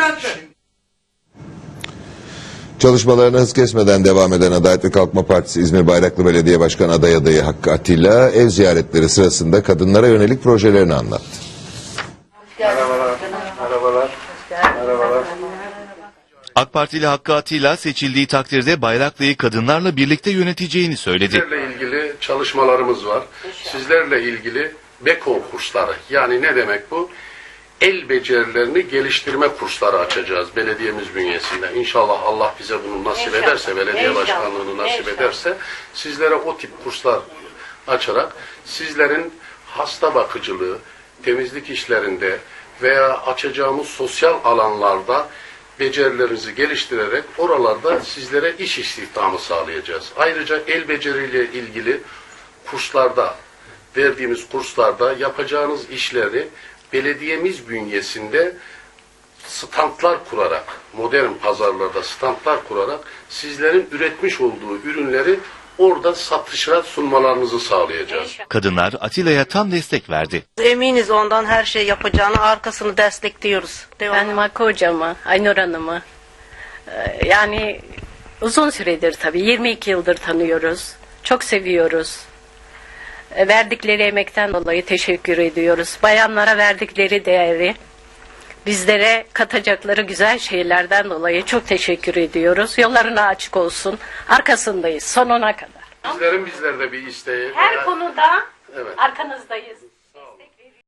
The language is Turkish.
bıraktı. Çalışmalarına hız kesmeden devam eden Adalet ve Kalkınma Partisi İzmir Bayraklı Belediye Başkanı aday adayı Hakkı Atilla ev ziyaretleri sırasında kadınlara yönelik projelerini anlattı. Merhabalar. Merhabalar. Merhabalar. AK Partili Hakkı Atilla seçildiği takdirde Bayraklı'yı kadınlarla birlikte yöneteceğini söyledi. Sizlerle ilgili çalışmalarımız var. Sizlerle ilgili beko kursları. Yani ne demek bu? El becerilerini geliştirme kursları açacağız belediyemiz bünyesinde. İnşallah Allah bize bunu nasip ederse, belediye başkanlığını nasip ederse sizlere o tip kurslar açarak sizlerin hasta bakıcılığı, temizlik işlerinde veya açacağımız sosyal alanlarda becerilerinizi geliştirerek oralarda sizlere iş istihdamı sağlayacağız. Ayrıca el beceriyle ilgili kurslarda, verdiğimiz kurslarda yapacağınız işleri belediyemiz bünyesinde standlar kurarak, modern pazarlarda standlar kurarak sizlerin üretmiş olduğu ürünleri orada satışa sunmalarınızı sağlayacağız. Kadınlar Atilla'ya tam destek verdi. Eminiz ondan her şey yapacağını arkasını destekliyoruz. Devam. Ben Hakkı hocamı, Aynur Hanım'ı e, yani uzun süredir tabii 22 yıldır tanıyoruz. Çok seviyoruz. E, Verdikleri emekten dolayı teşekkür ediyoruz. Bayanlara verdikleri değeri, bizlere katacakları güzel şeylerden dolayı çok teşekkür ediyoruz. Yollarına açık olsun. Arkasındayız sonuna kadar. Sizlerin bizlerde bir isteği Her veya- konuda Evet. arkanızdayız.